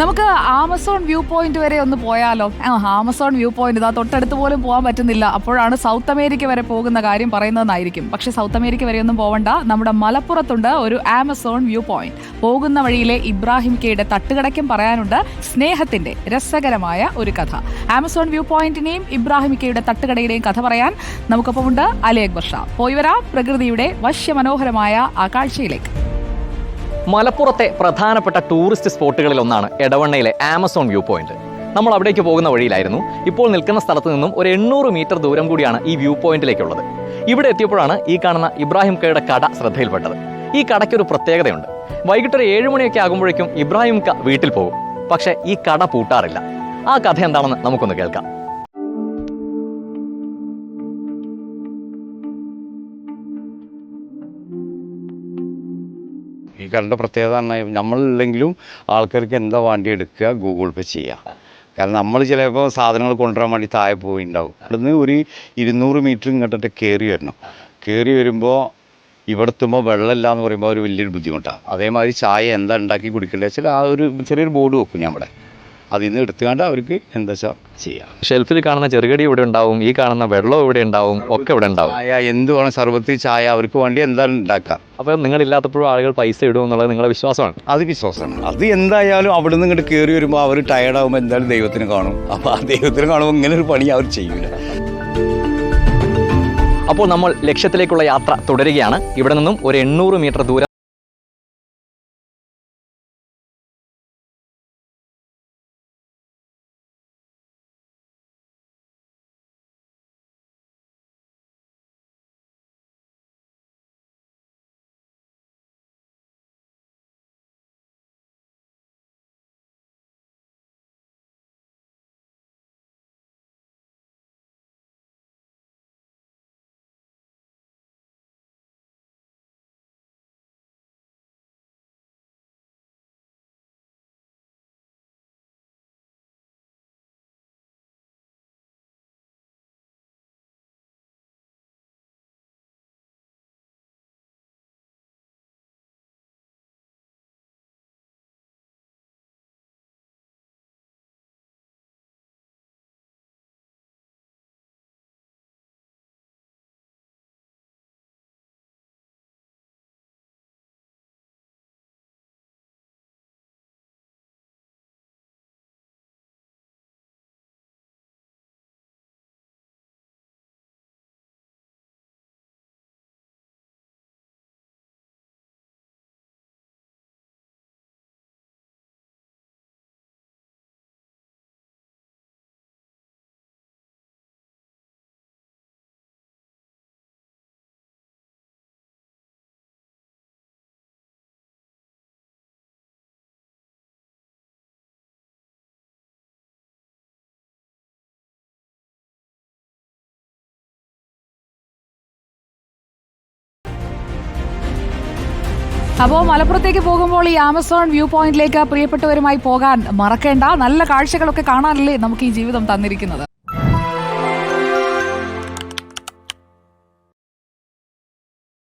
നമുക്ക് Amazon view point വരെ ഒന്ന് പോയാലോ? ആമസോൺ വ്യൂ പോയിന്റ് ഇതാ തൊട്ടടുത്ത് പോലും പോകാൻ പറ്റുന്നില്ല. അപ്പോഴാണ് സൗത്ത് അമേരിക്ക വരെ പോകുന്ന കാര്യം പറയുന്നതെന്നായിരിക്കും. പക്ഷെ സൗത്ത് അമേരിക്ക വരെ ഒന്നും പോകണ്ട നമ്മുടെ മലപ്പുറത്തുണ്ട് ഒരു ആമസോൺ വ്യൂ പോയിന്റ് പോകുന്ന വഴിയിലെ ഇബ്രാഹിം കെയുടെ തട്ടുകടയ്ക്കും പറയാനുണ്ട് സ്നേഹത്തിന്റെ രസകരമായ ഒരു കഥ. ആമസോൺ വ്യൂ പോയിന്റിനെയും ഇബ്രാഹിം കെയുടെ തട്ടുകടയുടെയും കഥ പറയാൻ നമുക്കൊപ്പമുണ്ട് അലി അക്ബർ ഷാ. പോയി വരാം. പ്രകൃതിയുടെ വശ്യമനോഹരമായ ആ കാഴ്ചയിലേക്ക്. മലപ്പുറത്തെ പ്രധാനപ്പെട്ട ടൂറിസ്റ്റ് സ്പോട്ടുകളിൽ ഒന്നാണ് എടവണ്ണയിലെ ആമസോൺ വ്യൂ പോയിന്റ്. നമ്മൾ അവിടേക്ക് പോകുന്ന വഴിയിലായിരുന്നു. ഇപ്പോൾ നിൽക്കുന്ന സ്ഥലത്ത് നിന്നും ഒരു എണ്ണൂറ് മീറ്റർ ദൂരം കൂടിയാണ് ഈ വ്യൂ പോയിന്റിലേക്കുള്ളത്. ഇവിടെ എത്തിയപ്പോഴാണ് ഈ കാണുന്ന ഇബ്രാഹിം കയുടെ കട ശ്രദ്ധയിൽപ്പെട്ടത്. ഈ കടയ്ക്കൊരു പ്രത്യേകതയുണ്ട്. വൈകിട്ട് ഒരു ഏഴ് മണിയൊക്കെ ആകുമ്പോഴേക്കും ഇബ്രാഹിം ക വീട്ടിൽ പോകും. പക്ഷേ ഈ കട പൂട്ടാറില്ല. ആ കഥ എന്താണെന്ന് നമുക്കൊന്ന് കേൾക്കാം. ഈ കടയുടെ പ്രത്യേകത പറഞ്ഞാൽ നമ്മളില്ലെങ്കിലും ആൾക്കാർക്ക് എന്താ വണ്ടി എടുക്കുക ഗൂഗിൾ പേ ചെയ്യുക കാരണം നമ്മൾ ചിലപ്പോൾ സാധനങ്ങൾ കൊണ്ടുവരാൻ വേണ്ടി താഴെ പോയിണ്ടാവും. അവിടുന്ന് ഒരു ഇരുന്നൂറ് മീറ്റർ ഇങ്ങോട്ട് കയറി വരണം. കയറി വരുമ്പോൾ ഇവിടെ എത്തുമ്പോൾ വെള്ളമില്ല എന്ന് പറയുമ്പോൾ ഒരു വലിയൊരു ബുദ്ധിമുട്ടാണ് അതേമാതിരി ചായ എന്താ ഉണ്ടാക്കി കുടിക്കേണ്ടത് വെച്ചാൽ ആ ഒരു ചെറിയൊരു ബോർഡ് വെക്കും ഞാൻ ഇവിടെ. അതിൽ നിന്ന് എടുത്തുകൊണ്ട് അവർക്ക് എന്താ വെച്ചാൽ ചെയ്യാം. ഷെൽഫിൽ കാണുന്ന ചെറുകടി ഇവിടെ ഉണ്ടാവും ഈ കാണുന്ന വെള്ളം ഇവിടെ ഉണ്ടാവും ഒക്കെ ഇവിടെ ഉണ്ടാവും. ചായ എന്ത് വേണം സർവത്തിൽ ചായ അവർക്ക് വേണ്ടി എന്താണ് ഉണ്ടാക്കാം. അപ്പോൾ നിങ്ങളില്ലാത്തപ്പോഴും ആളുകൾ പൈസ ഇടും എന്നുള്ളത് നിങ്ങളുടെ വിശ്വാസമാണ്. അത് വിശ്വാസമാണ്. അത് എന്തായാലും അവിടെ നിന്ന് ഇങ്ങോട്ട് കയറി വരുമ്പോൾ അവർ ടയർഡാകുമ്പോൾ എന്തായാലും ദൈവത്തിന് കാണും. അപ്പോൾ ആ ദൈവത്തിന് കാണുമ്പോൾ ഇങ്ങനെ ഒരു പണി അവർ ചെയ്യില്ല അപ്പോൾ നമ്മൾ ലക്ഷ്യത്തിലേക്കുള്ള യാത്ര തുടരുകയാണ്. ഇവിടെ നിന്നും ഒരു എണ്ണൂറ് മീറ്റർ ദൂരം അപ്പോൾ മലപ്പുറത്തേക്ക് പോകുമ്പോൾ ഈ ആമസോൺ വ്യൂ പോയിന്റിലേക്ക് പ്രിയപ്പെട്ടവരുമായി പോകാൻ മറക്കേണ്ട നല്ല കാഴ്ചകളൊക്കെ കാണാനല്ലേ നമുക്ക് ഈ ജീവിതം തന്നിരിക്കുന്നത്.